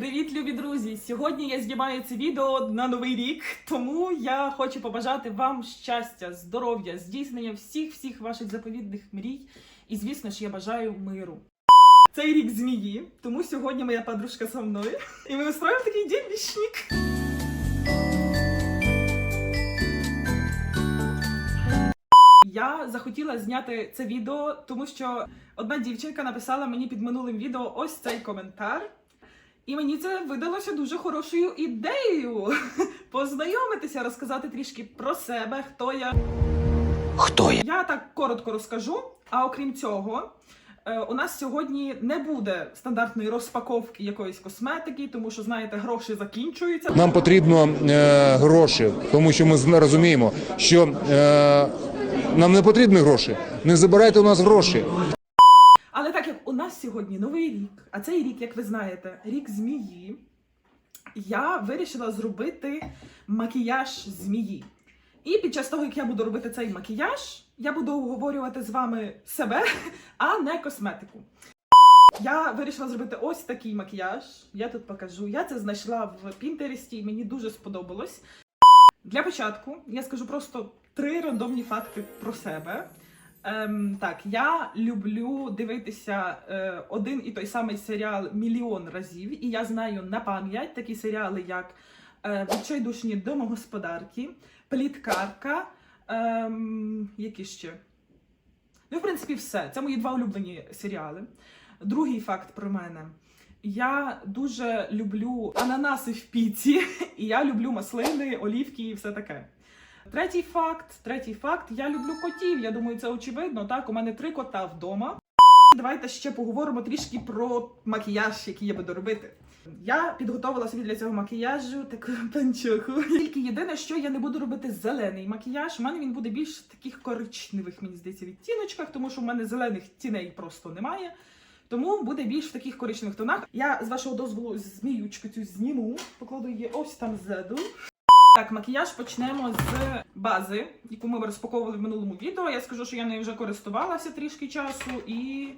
Привіт, любі друзі! Сьогодні я знімаю це відео на новий рік, тому я хочу побажати вам щастя, здоров'я, здійснення всіх всіх ваших заповідних мрій. І звісно ж, я бажаю миру. Цей рік змії, тому сьогодні моя подружка со мною. І ми устроїмо такий день вічник. Я захотіла зняти це відео, тому що одна дівчинка написала мені під минулим відео ось цей коментар. І мені це видалося дуже хорошою ідеєю познайомитися, розказати трішки про себе, хто я. Хто я? Я так коротко розкажу. А окрім цього, е, у нас сьогодні не буде стандартної розпаковки якоїсь косметики, тому що знаєте, гроші закінчуються. Нам потрібно е, гроші, тому що ми розуміємо, що е, нам не потрібні гроші. Не забирайте у нас гроші. Але так як у нас сьогодні новий рік, а цей рік, як ви знаєте, рік змії, я вирішила зробити макіяж змії. І під час того, як я буду робити цей макіяж, я буду обговорювати з вами себе, а не косметику. Я вирішила зробити ось такий макіяж. Я тут покажу. Я це знайшла в Пінтересті, і мені дуже сподобалось. Для початку я скажу просто три рандомні факти про себе. Ем, так, я люблю дивитися е, один і той самий серіал мільйон разів, і я знаю на пам'ять такі серіали, як е, Відчайдушні домогосподарки, Пліткарка, ем, які ще. Ну, в принципі, все. Це мої два улюблені серіали. Другий факт про мене. Я дуже люблю ананаси в піці, і я люблю маслини, олівки і все таке. Третій факт, третій факт. Я люблю котів. Я думаю, це очевидно. Так, у мене три кота вдома. Давайте ще поговоримо трішки про макіяж, який я буду робити. Я підготувала собі для цього макіяжу таку панчоху. Тільки єдине, що я не буду робити зелений макіяж. У мене він буде більш таких коричневих, мені здається, відтіночках, тому що в мене зелених тіней просто немає. Тому буде більш в таких коричневих тонах. Я з вашого дозволу зміючку цю зніму, покладу її ось там ззаду. Так, макіяж почнемо з бази, яку ми розпаковували в минулому відео. Я скажу, що я нею вже користувалася трішки часу, і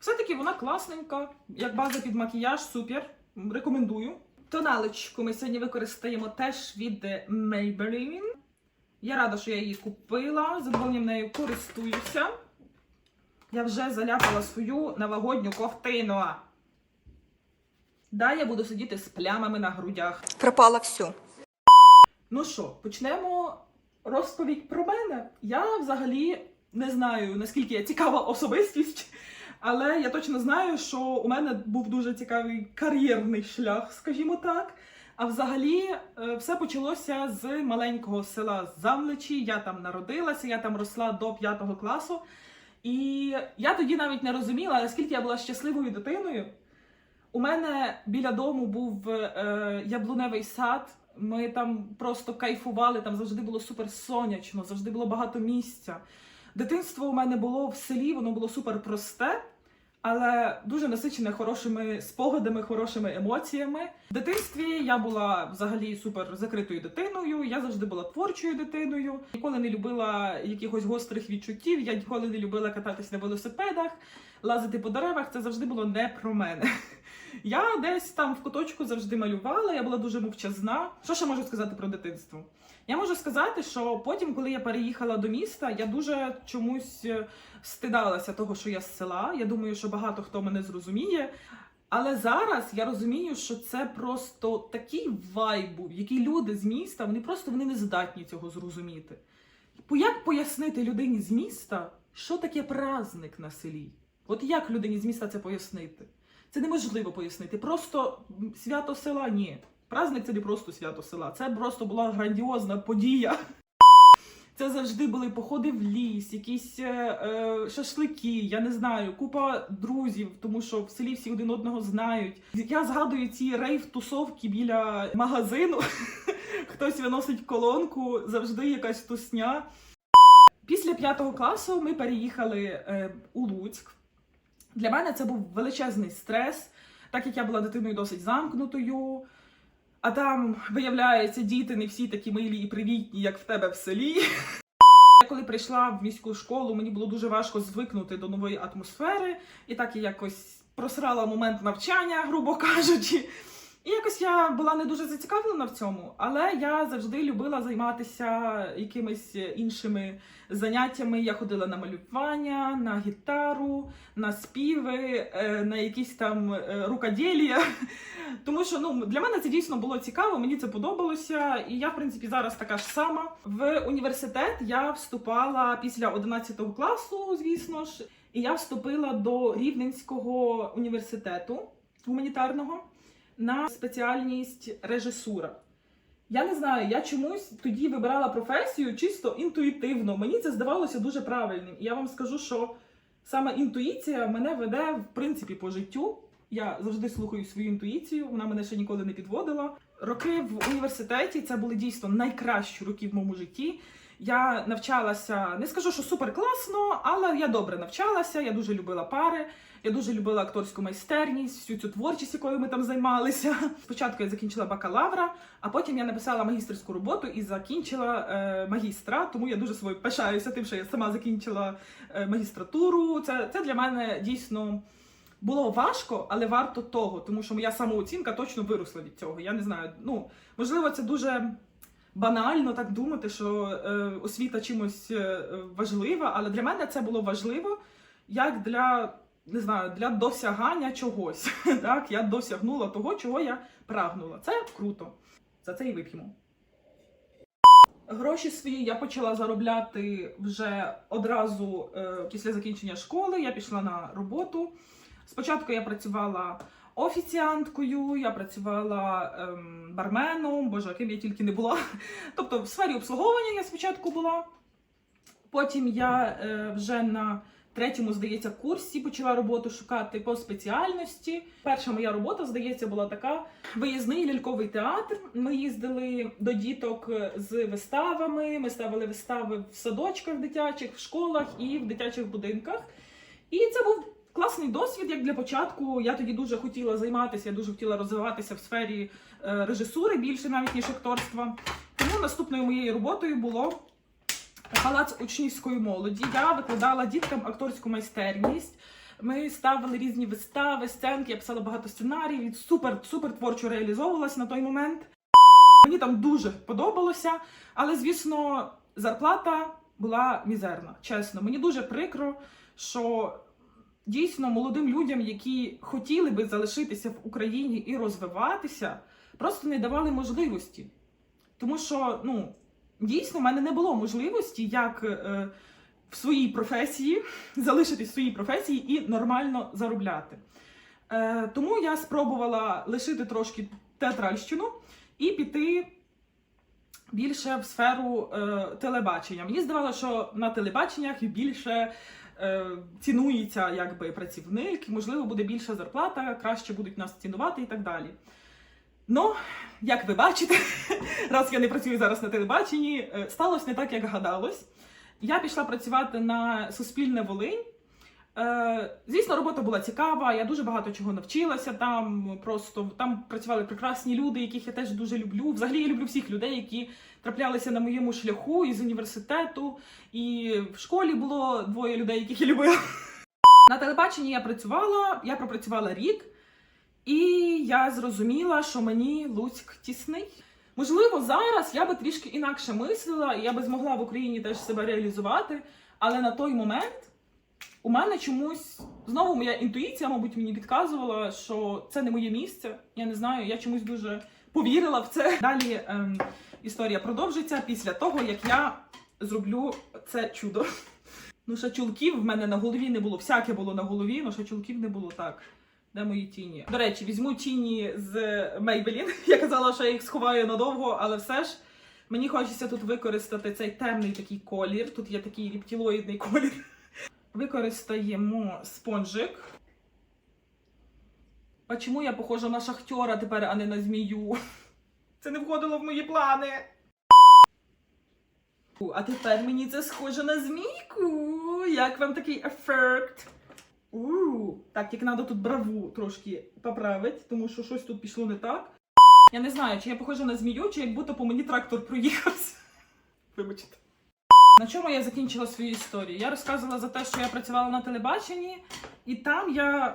все-таки вона класненька. Як база під макіяж, супер. Рекомендую. Тоналечку ми сьогодні використаємо теж від Maybelline. Я рада, що я її купила. Задоволенням нею користуюся. Я вже заляпала свою новогодню ковтину. Да, я буду сидіти з плямами на грудях. Пропало все. Ну що, почнемо розповідь про мене. Я взагалі не знаю, наскільки я цікава особистість, але я точно знаю, що у мене був дуже цікавий кар'єрний шлях, скажімо так. А взагалі, е, все почалося з маленького села Замлечі. Я там народилася, я там росла до п'ятого класу. І я тоді навіть не розуміла, наскільки я була щасливою дитиною. У мене біля дому був е, яблуневий сад. Ми там просто кайфували, там завжди було супер сонячно, завжди було багато місця. Дитинство у мене було в селі, воно було супер просте, але дуже насичене хорошими спогадами, хорошими емоціями. В дитинстві я була взагалі супер закритою дитиною. Я завжди була творчою дитиною. Ніколи не любила якихось гострих відчуттів. Я ніколи не любила кататись на велосипедах, лазити по деревах. Це завжди було не про мене. Я десь там в куточку завжди малювала, я була дуже мовчазна. Що ще можу сказати про дитинство? Я можу сказати, що потім, коли я переїхала до міста, я дуже чомусь е, стидалася того, що я з села. Я думаю, що багато хто мене зрозуміє. Але зараз я розумію, що це просто такий вайб який люди з міста, вони просто вони не здатні цього зрозуміти. Як пояснити людині з міста, що таке праздник на селі? От як людині з міста це пояснити? Це неможливо пояснити. Просто свято села ні. Праздник це не просто свято села. Це просто була грандіозна подія. Це завжди були походи в ліс, якісь е, е, шашлики, я не знаю, купа друзів, тому що в селі всі один одного знають. Я згадую ці рейв-тусовки біля магазину. Хтось виносить колонку, завжди якась тусня. Після п'ятого класу ми переїхали е, у Луцьк. Для мене це був величезний стрес, так як я була дитиною досить замкнутою. А там, виявляється, діти не всі такі милі і привітні, як в тебе в селі. Я коли прийшла в міську школу, мені було дуже важко звикнути до нової атмосфери, і так я якось просрала момент навчання, грубо кажучи. І якось я була не дуже зацікавлена в цьому, але я завжди любила займатися якимись іншими заняттями. Я ходила на малювання, на гітару, на співи, е, на якісь там е, рукоділля. Тому що ну для мене це дійсно було цікаво, мені це подобалося, і я, в принципі, зараз така ж сама. В університет я вступала після 11 класу, звісно ж, і я вступила до Рівненського університету гуманітарного на спеціальність режисура. Я не знаю, я чомусь тоді вибирала професію чисто інтуїтивно. Мені це здавалося дуже правильним. І я вам скажу, що саме інтуїція мене веде в принципі по життю. Я завжди слухаю свою інтуїцію, вона мене ще ніколи не підводила. Роки в університеті це були дійсно найкращі роки в моєму житті. Я навчалася, не скажу, що супер класно, але я добре навчалася, я дуже любила пари, я дуже любила акторську майстерність, всю цю творчість, якою ми там займалися. Спочатку я закінчила бакалавра, а потім я написала магістерську роботу і закінчила е, магістра. Тому я дуже собою пишаюся тим, що я сама закінчила е, магістратуру. Це, це для мене дійсно було важко, але варто того, тому що моя самооцінка точно виросла від цього. Я не знаю. Ну можливо, це дуже. Банально так думати, що е, освіта чимось е, важлива, але для мене це було важливо як для не знаю, для досягання чогось. Так, я досягнула того, чого я прагнула. Це круто. За це і вип'ємо. Гроші свої я почала заробляти вже одразу е, після закінчення школи. Я пішла на роботу. Спочатку я працювала офіціанткою, я працювала ем, барменом, боже, яким я тільки не була. Тобто в сфері обслуговування я спочатку була. Потім я е, вже на третьому, здається, курсі почала роботу шукати по спеціальності. Перша моя робота, здається, була така: виїзний ляльковий театр. Ми їздили до діток з виставами. Ми ставили вистави в садочках дитячих, в школах і в дитячих будинках. І це був класний досвід, як для початку. Я тоді дуже хотіла займатися, я дуже хотіла розвиватися в сфері е, режисури більше навіть ніж акторства. Тому наступною моєю роботою було палац учнівської молоді. Я викладала діткам акторську майстерність. Ми ставили різні вистави, сценки, я писала багато сценаріїв, супер, супер творчо реалізовувалась на той момент. Мені там дуже подобалося, але звісно, зарплата була мізерна. Чесно, мені дуже прикро, що дійсно молодим людям, які хотіли би залишитися в Україні і розвиватися, просто не давали можливості. Тому що, ну, дійсно, в мене не було можливості, як е, в своїй професії залишитись в своїй професії і нормально заробляти. Е, тому я спробувала лишити трошки театральщину і піти більше в сферу е, телебачення. Мені здавалося, що на телебаченнях більше е, цінується якби працівник, можливо, буде більша зарплата, краще будуть нас цінувати і так далі. Ну, як ви бачите, раз я не працюю зараз на телебаченні, е, сталося не так, як гадалось. Я пішла працювати на Суспільне Волинь. Е, звісно, робота була цікава, я дуже багато чого навчилася там. Просто там працювали прекрасні люди, яких я теж дуже люблю. Взагалі я люблю всіх людей, які траплялися на моєму шляху із університету. І в школі було двоє людей, яких я любила. На телебаченні я працювала, я пропрацювала рік, і я зрозуміла, що мені Луцьк тісний. Можливо, зараз я би трішки інакше мислила, і я би змогла в Україні теж себе реалізувати, але на той момент у мене чомусь знову моя інтуїція, мабуть, мені підказувала, що це не моє місце. Я не знаю, я чомусь дуже повірила в це. Далі ем, історія продовжиться після того, як я зроблю це чудо. Ну, ще чулків в мене на голові не було. Всяке було на голові, але ще чулків не було так. Де мої тіні? До речі, візьму тіні з Maybelline. Я казала, що я їх сховаю надовго, але все ж мені хочеться тут використати цей темний такий колір. Тут є такий рептилоїдний колір. Використаємо спонжик. А чому я похожа на шахтера тепер, а не на змію? Це не входило в мої плани. А тепер мені це схоже на змійку. Як вам такий ефект? Так, тільки треба тут браву трошки поправити, тому що щось тут пішло не так. Я не знаю, чи я похожа на змію, чи як будто по мені трактор проїхався. Вибачте. На чому я закінчила свою історію? Я розказувала за те, що я працювала на телебаченні, і там я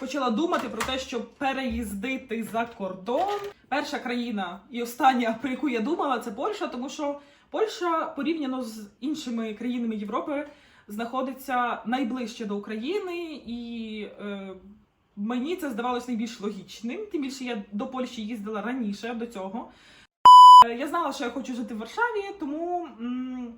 почала думати про те, щоб переїздити за кордон. Перша країна і остання, про яку я думала, це Польща, тому що Польща порівняно з іншими країнами Європи знаходиться найближче до України, і е, мені це здавалось найбільш логічним. Тим більше я до Польщі їздила раніше до цього. Е, Я знала, що я хочу жити в Варшаві, тому м,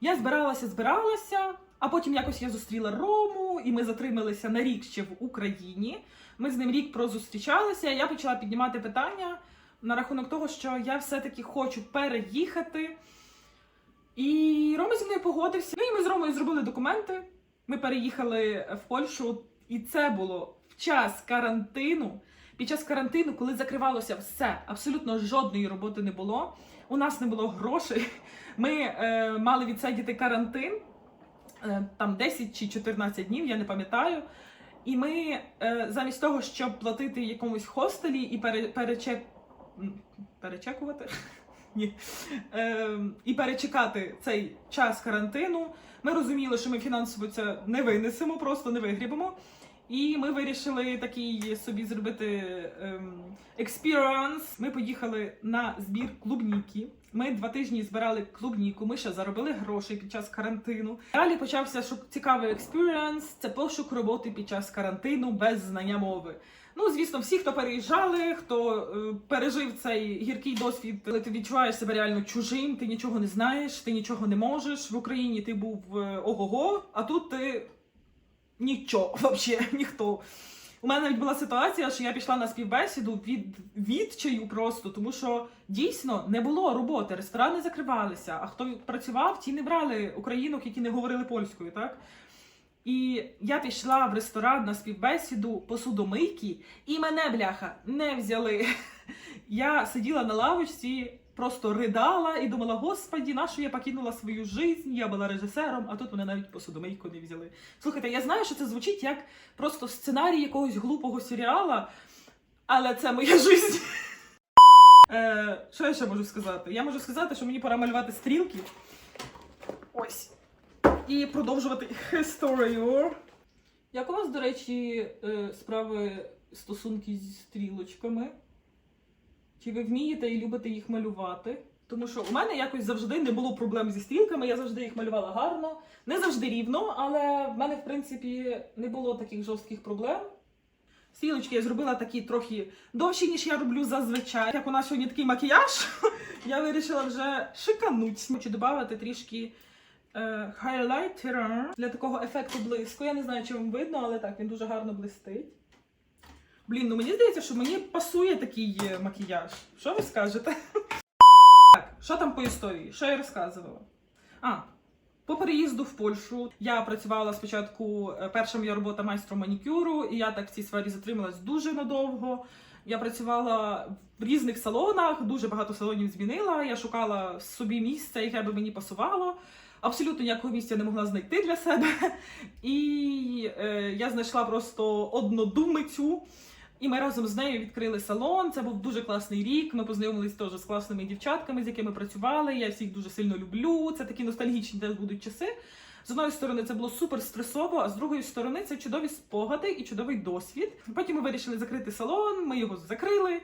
я збиралася, збиралася, а потім якось я зустріла Рому, і ми затрималися на рік ще в Україні. Ми з ним рік прозустрічалися. Я почала піднімати питання на рахунок того, що я все-таки хочу переїхати. І Рома зі мною погодився. Ну і ми з Ромою зробили документи. Ми переїхали в Польщу, і це було в час карантину. Під час карантину, коли закривалося все, абсолютно жодної роботи не було. У нас не було грошей. Ми е, мали відсидіти карантин е, там 10 чи 14 днів, я не пам'ятаю. І ми е, замість того, щоб платити якомусь хостелі і пере, перечек... перечекувати. Ні. Е, і перечекати цей час карантину. Ми розуміли, що ми фінансово це не винесемо, просто не вигрібемо. І ми вирішили такий собі зробити ем, experience. Ми поїхали на збір клубніки. Ми два тижні збирали клубніку. Ми ще заробили гроші під час карантину. Далі почався цікавий експіріенс. Це пошук роботи під час карантину без знання мови. Ну, звісно, всі, хто переїжджали, хто е, пережив цей гіркий досвід, коли ти відчуваєш себе реально чужим, ти нічого не знаєш, ти нічого не можеш. В Україні ти був е, ого-го, а тут ти нічого, взагалі, ніхто. У мене навіть була ситуація, що я пішла на співбесіду від відчаю просто, тому що дійсно не було роботи, ресторани закривалися, а хто працював, ті не брали українок, які не говорили польською, так? І я пішла в ресторан на співбесіду посудомийки, і мене, бляха, не взяли. Я сиділа на лавочці, просто ридала і думала: Господі, на що я покинула свою життя? Я була режисером, а тут мене навіть посудомийку не взяли. Слухайте, я знаю, що це звучить як просто сценарій якогось глупого серіала, але це моя життя. Е, що я ще можу сказати? Я можу сказати, що мені пора малювати стрілки. Ось. І продовжувати історію. Як у вас, до речі, е, справи стосунки зі стрілочками? Чи ви вмієте і любите їх малювати? Тому що у мене якось завжди не було проблем зі стрілками, я завжди їх малювала гарно, не завжди рівно, але в мене, в принципі, не було таких жорстких проблем. Стрілочки я зробила такі трохи довші, ніж я роблю зазвичай. Як у нас сьогодні такий макіяж, я вирішила вже шикануть. Хочу додати трішки е, хайлайтера для такого ефекту блиску. Я не знаю, чи вам видно, але так, він дуже гарно блистить. Блін, ну мені здається, що мені пасує такий е, макіяж. Що ви скажете? Так, що там по історії? Що я розказувала? А, по переїзду в Польщу я працювала спочатку. е, Перша моя робота майстром манікюру, і я так в цій сфері затрималась дуже надовго. Я працювала в різних салонах, дуже багато салонів змінила. Я шукала собі місце, яке би мені пасувало. Абсолютно ніякого місця не могла знайти для себе. І е, я знайшла просто однодумицю. І ми разом з нею відкрили салон. Це був дуже класний рік. Ми познайомились теж з класними дівчатками, з якими працювали. Я всіх дуже сильно люблю. Це такі ностальгічні теж будуть часи. З одної сторони, це було супер стресово, а з другої сторони, це чудові спогади і чудовий досвід. Потім ми вирішили закрити салон, ми його закрили.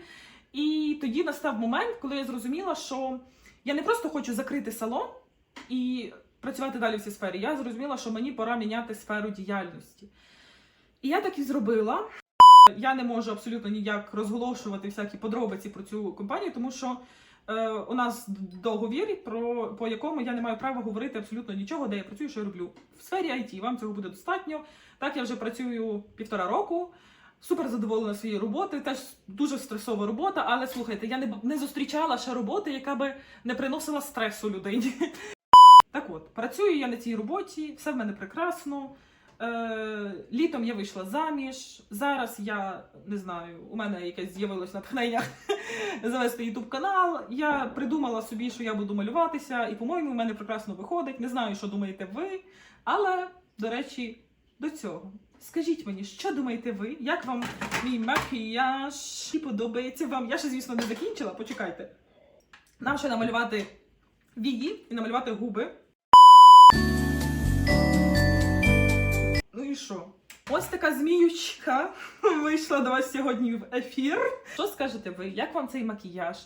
І тоді настав момент, коли я зрозуміла, що я не просто хочу закрити салон і працювати далі в цій сфері. Я зрозуміла, що мені пора міняти сферу діяльності. І я так і зробила. Я не можу абсолютно ніяк розголошувати всякі подробиці про цю компанію, тому що е, у нас договір, про, по якому я не маю права говорити абсолютно нічого, де я працюю, що я роблю. В сфері IT вам цього буде достатньо. Так, я вже працюю півтора року. Супер задоволена своєю роботою, теж дуже стресова робота, але слухайте, я не, не зустрічала ще роботи, яка би не приносила стресу людині. Так от, працюю я на цій роботі, все в мене прекрасно. Е, літом я вийшла заміж. Зараз я не знаю, у мене якесь з'явилось натхнення завести ютуб канал. Я придумала собі, що я буду малюватися, і, по-моєму, у мене прекрасно виходить. Не знаю, що думаєте ви. Але, до речі, до цього. Скажіть мені, що думаєте ви? Як вам мій макіяж? Чи подобається вам? Я ще, звісно, не закінчила, почекайте. Нам ще намалювати вії і намалювати губи. Ну і що? Ось така зміючка вийшла до вас сьогодні в ефір. Що скажете ви? Як вам цей макіяж?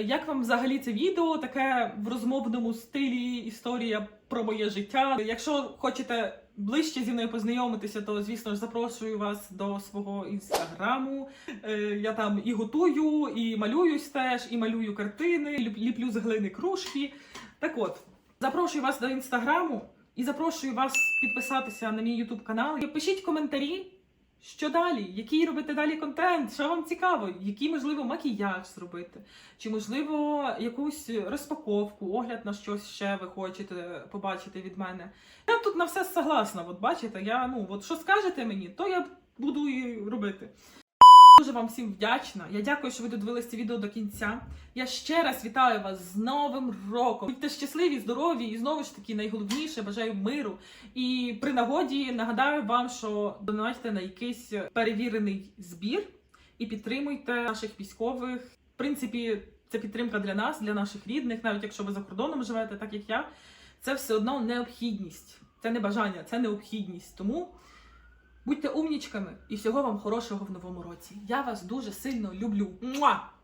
Як вам взагалі це відео? Таке в розмовному стилі історія про моє життя. Якщо хочете ближче зі мною познайомитися, то звісно ж запрошую вас до свого інстаграму. Е, Я там і готую, і малююсь теж, і малюю картини, ліплю з глини кружки. Так от, запрошую вас до інстаграму і запрошую вас підписатися на мій ютуб канал. І пишіть коментарі, що далі, який робити далі контент, що вам цікаво, який можливо макіяж зробити, чи можливо якусь розпаковку, огляд на щось ще ви хочете побачити від мене. Я тут на все согласна. От бачите, я ну от що скажете мені, то я буду і робити. Дуже вам всім вдячна. Я дякую, що ви додивилися це відео до кінця. Я ще раз вітаю вас з Новим роком. Будьте щасливі, здорові і знову ж таки найголовніше бажаю миру. І при нагоді нагадаю вам, що донатьте на якийсь перевірений збір і підтримуйте наших військових. В принципі, це підтримка для нас, для наших рідних, навіть якщо ви за кордоном живете, так як я. Це все одно необхідність. Це не бажання, це необхідність. Тому будьте умнічками і всього вам хорошого в новому році. Я вас дуже сильно люблю. Муа!